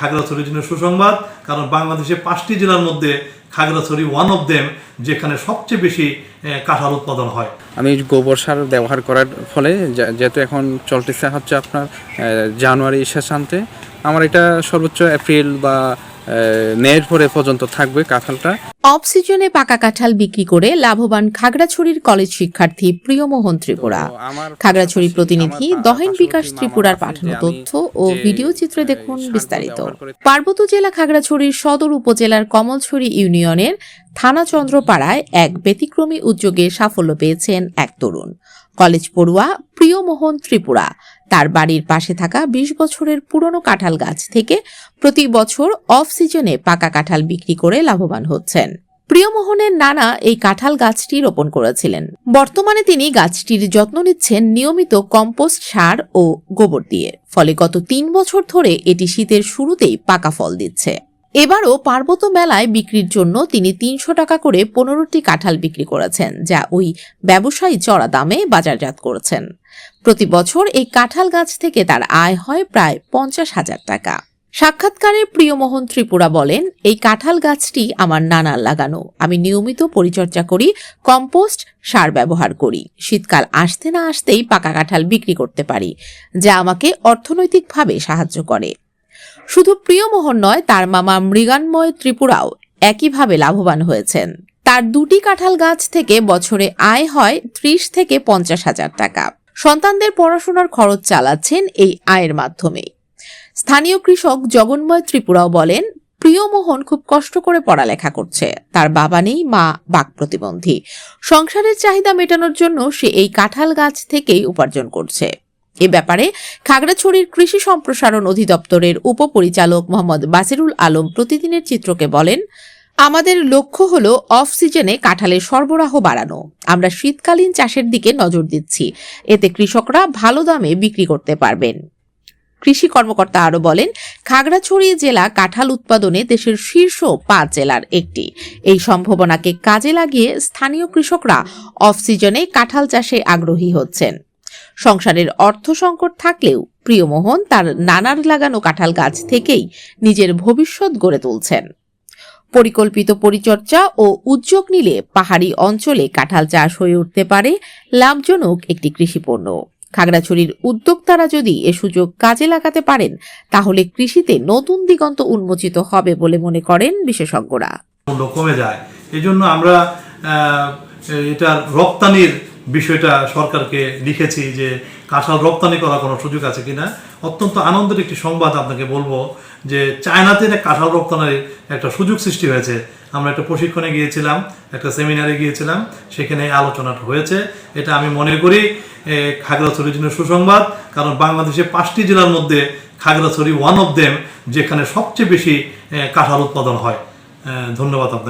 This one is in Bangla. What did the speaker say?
খাগড়াছড়ির জন্য সুসংবাদ, কারণ বাংলাদেশে পাঁচটি জেলার মধ্যে খাগড়াছড়ি ওয়ান অফ দেম যেখানে সবচেয়ে বেশি কাঁঠাল উৎপাদন হয়। আমি গোবর সার ব্যবহার করার ফলে যেহেতু এখন চলতেছে হচ্ছে আপনার জানুয়ারি শেষান্তে, আমার এটা সর্বোচ্চ এপ্রিল বা মের পরে পর্যন্ত থাকবে কাঁঠালটা। অফ সিজনে পাকা কাঁঠাল বিক্রি করে লাভবান খাগড়াছড়ির কলেজ শিক্ষার্থী প্রিয়মোহন ত্রিপুরা। খাগড়াছড়ি প্রতিনিধি দহেন বিকাশ ত্রিপুরার পাঠানো তথ্য ও ভিডিও চিত্রে দেখুন বিস্তারিত। পার্বত্য জেলা খাগড়াছড়ির সদর উপজেলার কমলছড়ি ইউনিয়নের থানা চন্দ্রপাড়ায় এক ব্যতিক্রমী উদ্যোগে সাফল্য পেয়েছেন এক তরুণ। কলেজ পড়ুয়া প্রিয়মোহন ত্রিপুরা। তার বাড়ির পাশে থাকা বিশ বছরের পুরনো কাঁঠাল গাছ থেকে প্রতি বছর অফ সিজনে পাকা কাঁঠাল বিক্রি করে লাভবান হচ্ছেন। প্রিয়মোহনের নানা এই কাঁঠাল গাছটি রোপণ করেছিলেন। বর্তমানে তিনি গাছটির যত্ন নিচ্ছেন নিয়মিত কম্পোস্ট সার ও গোবর দিয়ে। ফলে গত তিন বছর ধরে এটি শীতের শুরুতেই পাকা ফল দিচ্ছে। এবারও পার্বত্য মেলায় বিক্রির জন্য তিনি তিনশো টাকা করে পনেরোটি কাঁঠাল বিক্রি করেছেন, যা ওই ব্যবসায়ী চড়া দামে বাজারজাত করেছেন। প্রতি বছর এই কাঁঠাল গাছ থেকে তার আয় হয় প্রায় পঞ্চাশ হাজার টাকা। সাক্ষাৎকারে প্রিয়মোহন ত্রিপুরা বলেন, এই কাঁঠাল গাছটি আমার নানার লাগানো। আমি নিয়মিত পরিচর্যা করি, কম্পোস্ট, সার ব্যবহার করি। শীতকাল আসতে না আসতেই পাকা কাঁঠাল বিক্রি করতে পারি, যা আমাকে অর্থনৈতিকভাবে সাহায্য করে। শুধু প্রিয়মোহন নয়, তার মামা মৃগান্ময় ত্রিপুরাও একইভাবে লাভবান হয়েছেন। তার দুটি কাঁঠাল গাছ থেকে বছরে আয় হয় ত্রিশ থেকে পঞ্চাশ হাজার টাকা। সন্তানদের পড়াশোনার খরচ চালাচ্ছেন এই আয়ের মাধ্যমে। স্থানীয় কৃষক জগন্ময় ত্রিপুরাও বলেন, প্রিয়মোহন খুব কষ্ট করে পড়ালেখা করছে। তার বাবা নেই, মা বাক প্রতিবন্ধী। সংসারের চাহিদা মেটানোর জন্য সে এই কাঁঠাল গাছ থেকেই উপার্জন করছে। এ ব্যাপারে খাগড়াছড়ির কৃষি সম্প্রসারণ অধিদপ্তরের উপপরিচালক মোহাম্মদ বাসিরুল আলম প্রতিদিনের চিত্রকে বলেন, আমাদের লক্ষ্য হল অফ সিজনে কাঁঠালের সরবরাহ বাড়ানো। আমরা শীতকালীন চাষের দিকে নজর দিচ্ছি। এতে কৃষকরা ভালো দামে বিক্রি করতে পারবেন। কৃষি কর্মকর্তা আরও বলেন, খাগড়াছড়ি জেলা কাঁঠাল উৎপাদনে দেশের শীর্ষ পাঁচ জেলার একটি। এই সম্ভাবনাকে কাজে লাগিয়ে স্থানীয় কৃষকরা অফ সিজনে কাঁঠাল চাষে আগ্রহী হচ্ছেন। সংসারের অর্থ সংকট থাকলেও প্রিয়মোহন তার নানার লাগানো কাঁঠাল গাছ থেকেই নিজের ভবিষ্যৎ গড়ে তুলছেন। পরিকল্পিত পরিচর্যা ও উদ্যোগ নিলে পাহাড়ি অঞ্চলে কাঁঠাল চাষ হয়ে উঠতে পারে লাভজনক একটি কৃষিপণ্য। খাগড়াছড়ির উদ্যোক্তারা যদি এ সুযোগ কাজে লাগাতে পারেন, তাহলে কৃষিতে নতুন দিগন্ত উন্মোচিত হবে বলে মনে করেন বিশেষজ্ঞরা। কমে যায়। এই জন্য আমরা এটার রপ্তানির বিষয়টা সরকারকে লিখেছি যে কাঁঠাল রপ্তানি করার কোনো সুযোগ আছে কিনা। অত্যন্ত আনন্দের একটি সংবাদ আপনাকে বলব যে চায়নাতে কাঁঠাল রপ্তানির একটা সুযোগ সৃষ্টি হয়েছে। আমরা একটা প্রশিক্ষণে গিয়েছিলাম, একটা সেমিনারে গিয়েছিলাম, সেখানে আলোচনাটা হয়েছে। এটা আমি মনে করি খাগড়াছড়ির জন্য সুসংবাদ, কারণ বাংলাদেশে পাঁচটি জেলার মধ্যে খাগড়াছড়ি ওয়ান অফ দেম যেখানে সবচেয়ে বেশি কাঁঠাল উৎপাদন হয়। ধন্যবাদ আপনাকে।